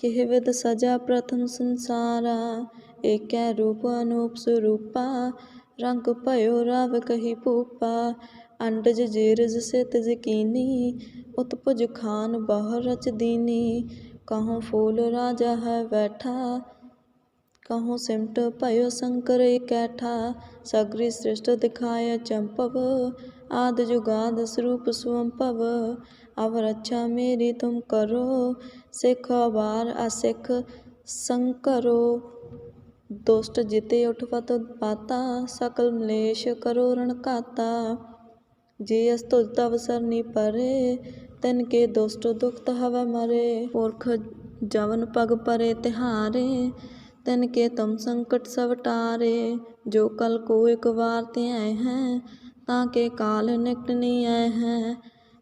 કહેવત ਸਜਾ ਪ੍ਰਥਮ ਸੰਸਾਰਾ, ਏਕੈ ਰੂਪ ਅਨੂਪ સ્વરૂપા ਰੰਗ ભયો રાવ ਕਹੀ ਭੂਪਾ, ਅੰਡਜ ਜੇਰਜ સિત જકીની ਉਤਪਜ ਖਾਨ ਬਾਹਰ ਰਚ ਦੀਨੀ ਕਹਉ ਫੂਲ ਰਾਜਾ ਹੈ ਬੈਠਾ ਕਹਉ ਸਿਮਟ ਭਇਓ ਸੰਕਰ ਇਕੈਠਾ, ਸਗਰੀ ਸ੍ਰਿਸ਼ਟ ਦਿਖਾਇ ਚੰਪਵ, ਆਦ ਜੁਗਾਦ ਸਰੂਪ ਸੁਅੰਭਵ अब रक्षा मेरी तुम करो सिख बार असिख संकरो दुष्ट जिते उठवत पाता सकल मलेश करो रण काता जे अस्तुल तव सरनी परे ਤਿਨ ਕੇ ਦੁਸ਼ਟ ਦੁਖਤ ਹਵੈ ਮਰੇ ਪੁਰਖ ਜਵਨ ਪਗ ਪਰੇ ਤਿਹਾਰੇ ਤਿਨ ਕੇ ਤਮ ਸੰਕਟ ਸਭ ਟਾਰੇ ਜੋ ਕਲ ਕੋ ਇੱਕ ਵਾਰ ਧਿਆਇ ਹੈ ਤਾਂ ਕੇ ਕਾਲ ਨਿਕਟ ਨੀ ਆਇ ਹੈ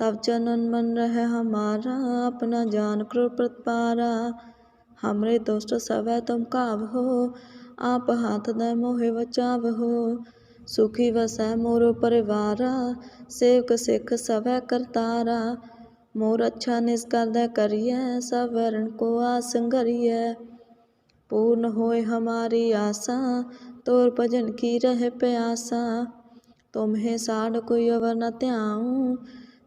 तब चनन मन रहे हमारा अपना जान क्रो प्रतिपारा हमरे दोस्त सब तुम काव हो आप हाथ दे मोहे बचाव हो सुखी वसै मोरो परिवारा सेवक सिख सवै करतारा मोर अच्छा निष्कर दे करिए सब वरण को आसंगरिए पूर्ण होए हमारी आशा तोर भजन की रह प्यासा तुम्हें साढ़ कोई अवर न त्याऊं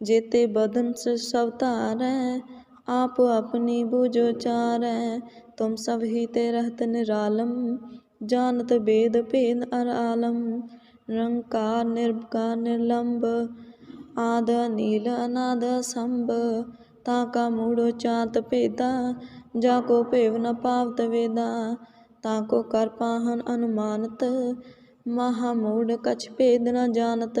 जेते बदन से सब तारै आप अपनी बुझो चारै तुम सब ही ते रहत निरालम जानत वेद भेद अर आलम निरंकार निर्विकार निर्लंब आद नील अनाद संभ ताका मूढ़ो चात भेदा जाको भेव न पावत वेदा ताको कर पाहन अनुमानत महामूढ़ कछ भेद न जानत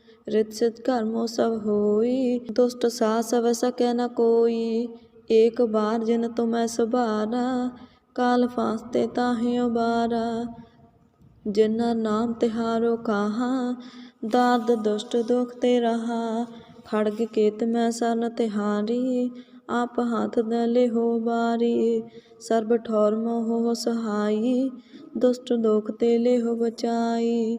रित सिद्ध कर्मो सब होई दुष्ट सा सब सके न कोई एक बार जिन तुम्हें सुबारा काल फास्ते ताहे उबारा जिन्ना नाम तिहारो कहा दाद दुष्ट दुख ते रहा खड़ग केत मैं सन तिहारी आप हाथ दले हो बारी सर्ब ठौर मोह सहाई ਦੁਸ਼ਟ ਦੋਖ ਤੇ ਲੈ ਹੋ ਬਚਾਈ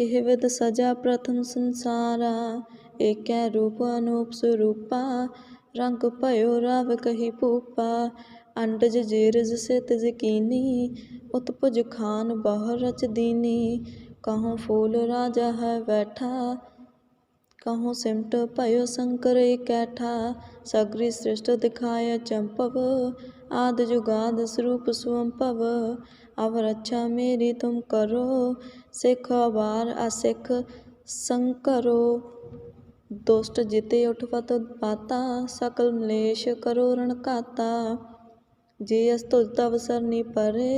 ਕੇਹਵਦ ਸਜਾ ਪ੍ਰਥਮ ਸੰਸਾਰਾ, ਏਕੈ ਰੂਪ ਅਨੂਪ ਸਰੂਪਾ, ਰੰਗ ਭਇਓ ਰਵ ਕਹੀ ਭੂਪਾ, ਅੰਡਜ ਜੀਰਜ ਸਿਤ ਜਕੀਨੀ, ਉਤਪਜ ਖਾਨ ਬਾਹਰ ਰਚ ਦੀਨੀ ਕਹਉ ਫੂਲ ਰਾਜਾ ਹੈ ਬੈਠਾ ਕਹਉ ਸਿਮਟ ਭਇਓ ਸੰਕਰ ਇਕੈਠਾ, ਸਗਰੀ ਸ੍ਰਿਸ਼ਟ ਦਿਖਾਇ ਚੰਪਵ, ਆਦ ਜੁਗਾਦ ਸਰੂਪ ਸੁਅੰਭਵ अब रक्षा मेरी तुम करो सिख बार असिख संकरो दुष्ट जिते उठपत पाता सकल मलेश करो रण काता जे अस्तुज तव सरनी परे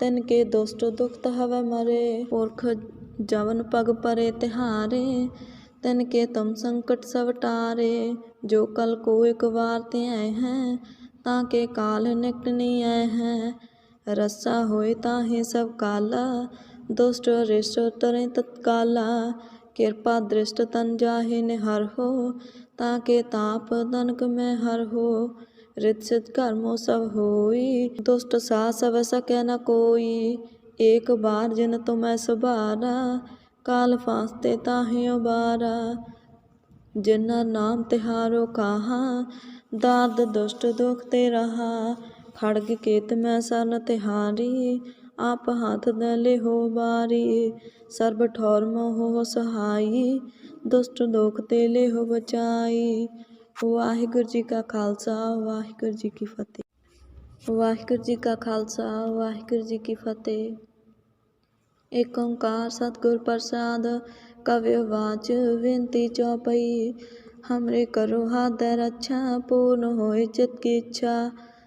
तिन के दुष्ट दुखत हव मरे पुरख जवन पग परे तिहारे तिन के तुम संकट सब टारे जो कल को एक बार ते आए हैं ताके काल निकट नहीं आए हैं रस्सा होए ताहे सब काला दुष्ट रिष्ट तरे तत्काला कृपा दृष्ट तन जाहे निहर हो ताके ताप तनक में हर हो रित सिद्ध कर्मो सब होई दुष्ट सा सब सके न कोई एक बार जिन तुम सुबारा काल फांसते ताहे उबारा जिन्ना नाम तिहारो कहा दाद दुष्ट दुख ते रहा खड़ग केत में सन तिहारी आप हाथ दले हो बारी सर्ब ठौर मोह सहाई ਦੁਸ਼ਟ ਦੋਖ ਤੇ ਲਿਹੋ ਬਚਾਈ ਵਾਹਿਗੁਰੂ ਜੀ ਕਾ ਖਾਲਸਾ ਵਾਹਿਗੁਰੂ ਜੀ ਕੀ ਫਤਿਹ ਵਾਹਿਗੁਰੂ ਜੀ ਕਾ ਖਾਲਸਾ ਵਾਹਿਗੁਰੂ ਜੀ ਕੀ ਫਤਿਹ ਏਕ ਓੰਕਾਰ ਸਤਿਗੁਰ ਪ੍ਰਸਾਦ ਕਵਿ ਵਾਚ ਬੇਨਤੀ ਚੌਪਈ हमरे करो हाथ रक्षा पूर्ण होए चित की इच्छा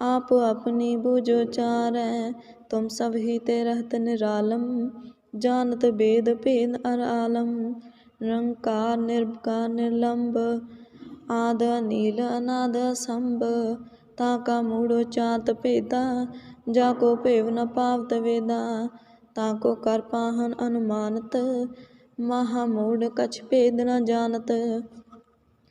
आप अपनी बुझो चारै तुम सब ही ते रहत निरालम जानत वेद भेद अर आलम निरंकार निर्विकार निर्लंब आद नील अनाद संभ ताका मूढ़ो चात भेदा जाको भेव न पावत वेदा ताको कर पाहन अनुमानत महामूढ़ कछ भेद न जानत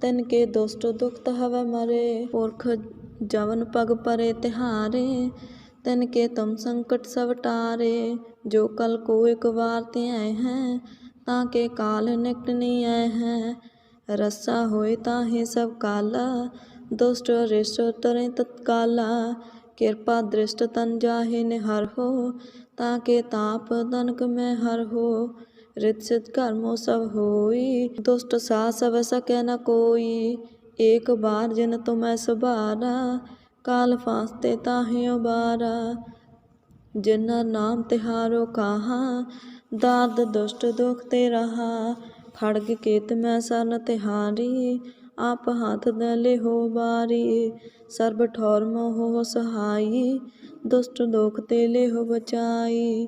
तिन के दुष्ट दुखत हव मरे। पुरख जवन पग परे तिहारे, तिन के तुम संकट सब टारे। जो कल को एक बार ते आए हैं, ताके काल निकट नहीं आए हैं। रस्सा होए ताहे सब काला, दुष्ट रिष्ट तरे तत्काला। कृपा दृष्ट तन जाहे निहर हो, ताके ताप तनक में हर हो। रित सिद्ध कर्मो सब होई दुष्ट सा सब सके न कोई एक बार जिन तुम्हें सुबारा काल फांसते ताहे उबारा जिन्ना नाम तिहारो कहा दाद दुष्ट दुख ते रहा खड़ग केत मैं सरन तिहारी आप हाथ दले हो बारी ਸਰਬ ਠੌਰ ਮੋਹ ਸਹਾਈ ਦੁਸ਼ਟ ਦੋਖ ਤੇ ਲਿਹੁ ਬਚਾਈ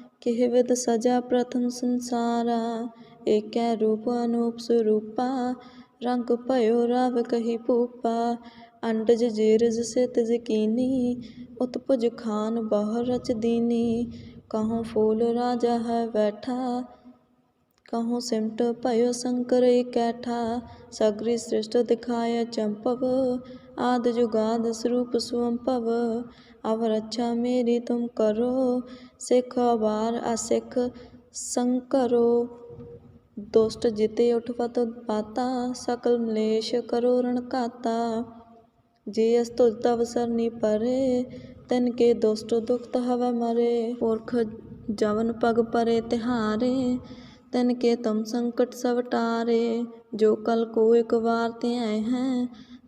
કહેવત સજા પ્રથમ સંસારા એકે રૂપ અનુપ સ્વરૂપા રંગ ભયો રાવ કહી પૂપા અંડજ જીરજ સિત જકીની ઉતપજ ખાન બહર રચ દીની કહું ફૂલ રાજા હૈ બેઠા કહું સિમટ ભયો શંકર કેઠા સગરી સૃષ્ટ દિખાય ચંપવ दिखाय चंपव आद जुगाद स्वरूप स्वंपव अब रक्षा मेरी तुम करो सिख अबार असिख संकरो दुष्ट जिते उठवत पाता सकल मलेश करो रण काता जे अस्तुत अवसर नी परे तिन के दुष्ट दुखत हव मरे पुरख जवन पग परे तिहारे तिन के तुम संकट सब टारे जो कल को एक बार ते आए हैं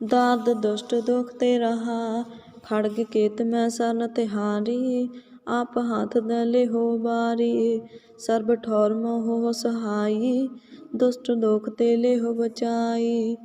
ਦਾਦ ਦੁਸ਼ਟ ਦੁਖ ਤੇ ਰਹਾ, ਖੜਗ ਕੇਤ ਮੈਂ ਸਰਨ ਤਿਹਾਰੀ ਆਪ ਹੱਥ ਦਲੇ ਹੋ ਬਾਰੀ ਸਰਬ ਠੌਰ ਮੋਹ ਸਹਾਈ, ਦੁਸ਼ਟ ਦੁਖ ਤੇ ਲੈ ਹੋ ਬਚਾਈ।